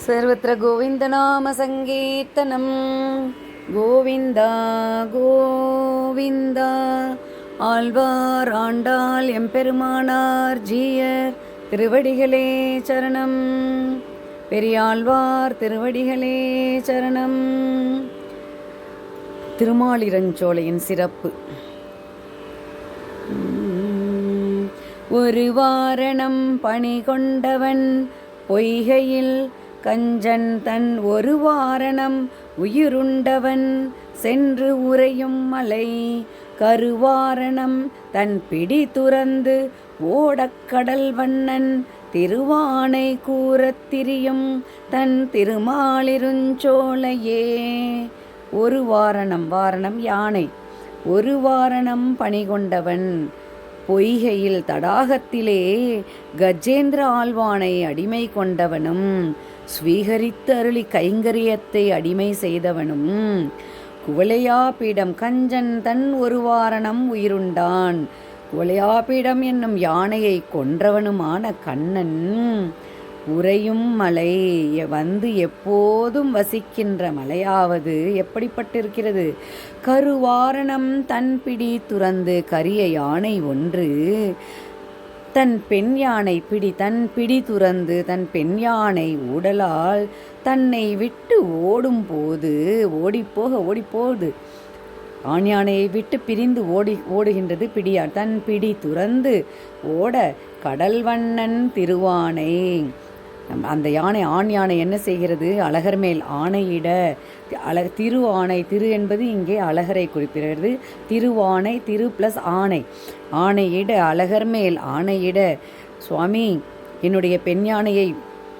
सर्वत्र गोविन्दनामसङ्कीर्तनं கோவிந்தா கோவிந்தா ஆழ்வார் ஆண்டாள் எம்பெருமானார் ஜீயர் திருவடிகளே சரணம் பெரியாழ்வார் திருவடிகளே சரணம் திருமாலிரஞ்சோலையின் சிறப்பு உம், ஒரு வாரணம் பணி கொண்டவன் பொய்கையில் கஞ்சன் தன் ஒரு வாரணம் உயிருண்டவன் சென்று உறையும் மலை. கருவாரணம் தன் பிடி துறந்து ஓடக்கடல் வண்ணன் திருவானை கூறத் திரியும் தன் திருமாலிருஞ்சோலையே. ஒரு வாரணம் வாரணம் யானை. ஒரு வாரணம் பணி கொண்டவன் பொய்கையில் தடாகத்திலே கஜேந்திர ஆழ்வானை அடிமை கொண்டவனும் ஸ்வீகரித்து அருளி கைங்கரியத்தை அடிமை செய்தவனும் குவளையாபீடம் கஞ்சன் தன் ஒரு வாரணம் உயிருண்டான். குவளையாபீடம் என்னும் யானையை கொன்றவனுமான கண்ணன் உறையும் மலை வந்து எப்போதும் வசிக்கின்ற மலையாவது எப்படிப்பட்டிருக்கிறது? கருவாரணம் தன் பிடி துறந்து கரிய யானை ஒன்று தன் பெண் யானை பிடி தன் பிடி துறந்து தன் பெண் யானை உடலால் தன்னை விட்டு ஓடும் போது ஓடிப்போக ஓடிப்போகுது ஆண் யானையை விட்டு பிரிந்து ஓடி ஓடுகின்றது பிடியார். தன் பிடி துறந்து ஓட கடல் வண்ணன் திருவானை. அந்த யானை ஆண் யானை என்ன செய்கிறது? அழகர் மேல் ஆணையிட அழ திரு ஆணை திரு என்பது இங்கே அழகரை குறிப்பிடுகிறது. திருவானை திரு ப்ளஸ் ஆணை. ஆணையிட அழகர் மேல் ஆணையிட சுவாமி என்னுடைய பெண் யானையை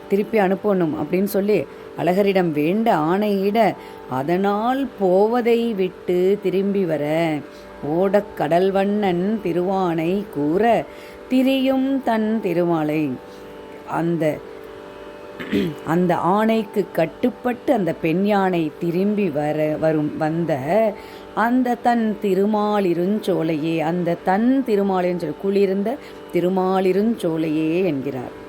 திருப்பி அனுப்பணும் அப்படின்னு சொல்லி அழகரிடம் வேண்ட ஆணையிட அதனால் போவதை விட்டு திரும்பி வர ஓடக் கடல்வண்ணன் திருவானை கூற திரியும் தன் திருமாலை. அந்த அந்த ஆணைக்கு கட்டுப்பட்டு அந்த பெண் யானை திரும்பி வர வரும் வந்த அந்த தன் திருமாலிருஞ்சோலையே அந்த தன் திருமாலிருஞ்சோலை குளிர்ந்த திருமாலிருஞ்சோலையே என்கிறார்.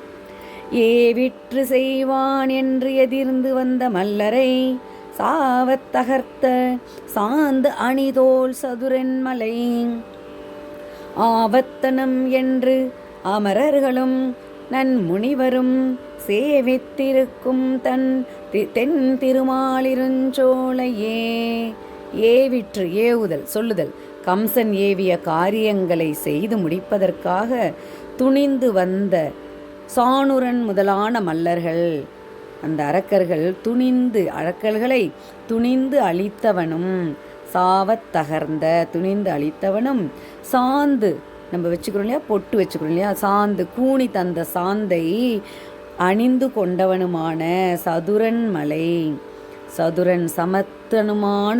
ஏவிற்று செய்வான் என்று எதிர்ந்து வந்த மல்லரை சாவத்தகர்த்த சாந்து அணிதோல் சதுரென்மலை ஆவத்தனம் என்று அமரர்களும் நன் முனிவரும் சேவித்திருக்கும் தன் தென் திருமாலிருஞ்சோலையே. ஏவிற்று ஏவுதல் சொல்லுதல். கம்சன் ஏவிய காரியங்களை செய்து முடிப்பதற்காக துணிந்து வந்த சாணுரன் முதலான மல்லர்கள். அந்த அரக்கர்கள் துணிந்து அரக்கர்களை துணிந்து அழித்தவனும் சாவத் தகர்ந்த துணிந்து அழித்தவனும் சாந்து நம்ம வச்சுக்கிறோம் இல்லையா? பொட்டு வச்சுக்கிறோம் இல்லையா? சாந்து கூணி தந்த சாந்தை அணிந்து கொண்டவனுமான சதுரன் மலை. சதுரன் சமர்த்தனுமான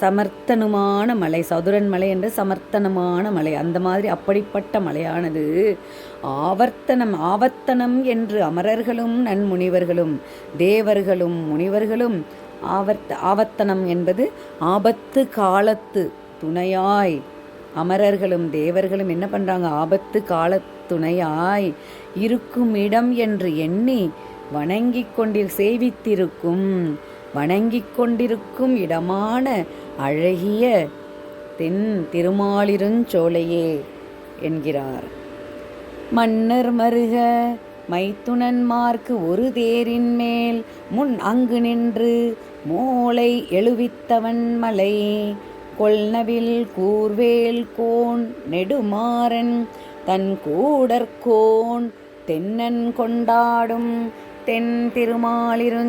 சமர்த்தனுமான மலை. சதுரன் மலை என்ற சமர்த்தனமான மலை. அந்த மாதிரி அப்படிப்பட்ட மலையானது ஆவர்த்தனம் ஆவர்த்தனம் என்று அமரர்களும் நன்முனிவர்களும் தேவர்களும் முனிவர்களும் ஆவர்த்த ஆவர்த்தனம் என்பது ஆபத்து காலத்து துணையாய் அமரர்களும் தேவர்களும் என்ன பண்ணுறாங்க ஆபத்து காலத்துணையாய் இருக்கும் இடம் என்று எண்ணி வணங்கிக் கொண்டில் சேவித்திருக்கும் வணங்கிக் கொண்டிருக்கும் இடமான அழகிய தென் திருமாலிருஞ்சோலையே என்கிறார். மன்னர் மருக மைத்துனன்மார்க்கு ஒரு தேரின் மேல் முன் அங்கு நின்று மோளை எழுவித்தவன் மலை கொல்னவில் கூர்வேல் கோன் நெடுமாறன் தன் கூடற்கோன் தென்னன் கொண்டாடும் தென் திருமாலிருஞ்சோலையே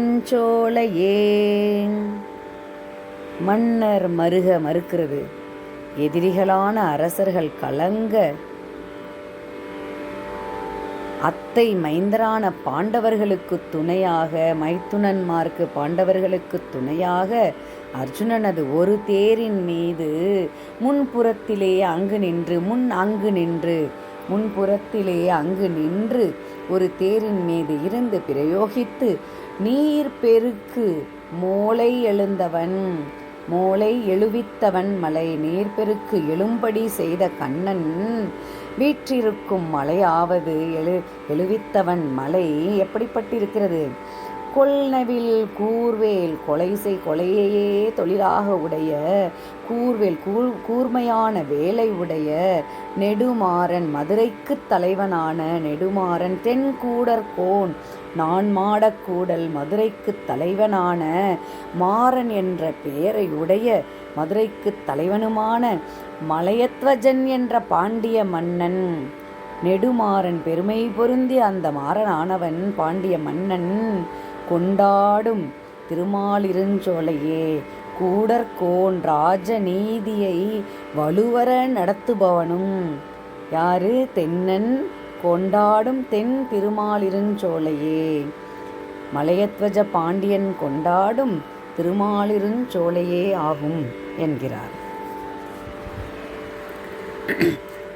மன்னர் மருக மறுக்கிறது. எதிரிகளான அரசர்கள் கலங்க அத்தை மைந்தரான பாண்டவர்களுக்கு துணையாக மைத்துனன்மார்க்கு பாண்டவர்களுக்கு துணையாக அர்ஜுனனது ஒரு தேரின் மீது முன்புறத்திலே அங்கு நின்று முன் அங்கு நின்று முன்புறத்திலே அங்கு நின்று ஒரு தேரின் மீது இருந்து பிரயோகித்து நீர் பெருக்கு மோளை எழுந்தவன் மோளை எழுவித்தவன் மலை நீர்பெருக்கு எழும்படி செய்த கண்ணன் வீற்றிருக்கும் மலையாவது எழு எழுவித்தவன் மலை எப்படிப்பட்டிருக்கிறது? கொல்நவில் கூர்வேல் கொலைசை கொலையையே தொழிலாக உடைய கூர்வேல் கூர் கூர்மையான வேலை உடைய நெடுமாறன் மதுரைக்குத் தலைவனான நெடுமாறன் தென்கூடற்கோன் நான் மாடக்கூடல் மதுரைக்குத் தலைவனான மாறன் என்ற பெயரை உடைய மதுரைக்குத் தலைவனுமான மலையத்வஜன் என்ற பாண்டிய மன்னன். நெடுமாறன் பெருமை பொருந்திய அந்த மாறனானவன் பாண்டிய மன்னன். கொண்டாடும் திருமாலிருஞ்சோலையே கூடற்கோன் ராஜநீதியை வலுவர நடத்துபவனும் யாரு? தென்னன் கொண்டாடும் தென் திருமாலிருஞ்சோலையே. மலையத்வஜ பாண்டியன் கொண்டாடும் திருமாலிருஞ்சோலையே ஆகும் என்கிறார்.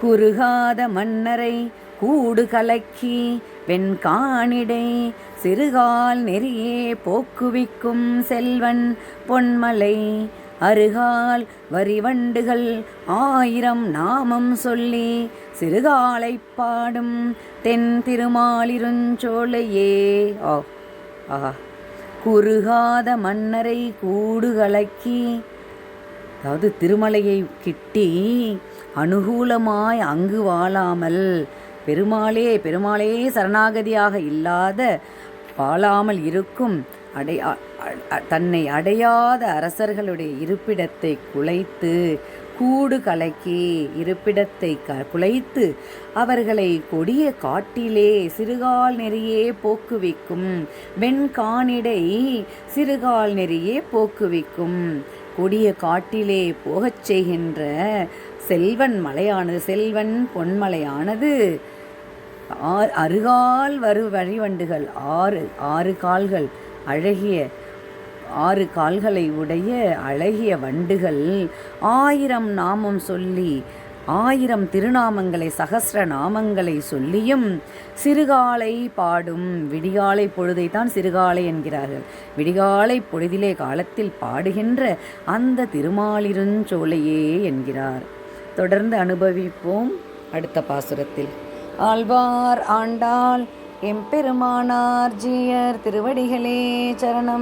குறுகாத மன்னரை கூடு கலக்கி வெண்காணிடை சிறுகால் நெறியே போக்குவிக்கும் செல்வன் பொன்மலை. அருகால் வரிவண்டுகள் ஆயிரம் நாமம் சொல்லி சிறுகாலைப் பாடும் தென் திருமாலிருஞ்சோலையே. ஆ ஆஹா குறுகாத மன்னரை கூடு கலக்கி அதாவது திருமலையை கிட்டி அனுகூலமாய் அங்கு வாழாமல் பெருமாளே பெருமாளே சரணாகதியாக இல்லாத வாழாமல் இருக்கும் அடையா தன்னை அடையாத அரசர்களுடைய இருப்பிடத்தை குலைத்து கூடு கலக்கி இருப்பிடத்தை க குலைத்து அவர்களை கொடிய காட்டிலே சிறுகால் நெறியே போக்குவிக்கும். வெண்காணிடை சிறுகால் நெறியே போக்குவிக்கும். கொடிய காட்டிலே போகச் செய்கின்ற செல்வன் மலையானது செல்வன் பொன்மலையானது. அருகால் வரு வழிவண்டுகள் ஆறு ஆறு கால்கள் அழகிய ஆறு கால்களை உடைய அழகிய வண்டுகள். ஆயிரம் நாமம் சொல்லி ஆயிரம் திருநாமங்களை சகசிர நாமங்களை சொல்லியும் சிறுகாலை பாடும் விடிகாலை பொழுதை தான் சிறுகாலை என்கிறார்கள். விடிகாலை பொழுதிலே காலத்தில் பாடுகின்ற அந்த திருமாலிருஞ்சோலையே என்கிறார். தொடர்ந்து அனுபவிப்போம் அடுத்த பாசுரத்தில். ஆழ்வார் ஆண்டாள் எம்பெருமானார் ஜீயர் திருவடிகளே சரணம்.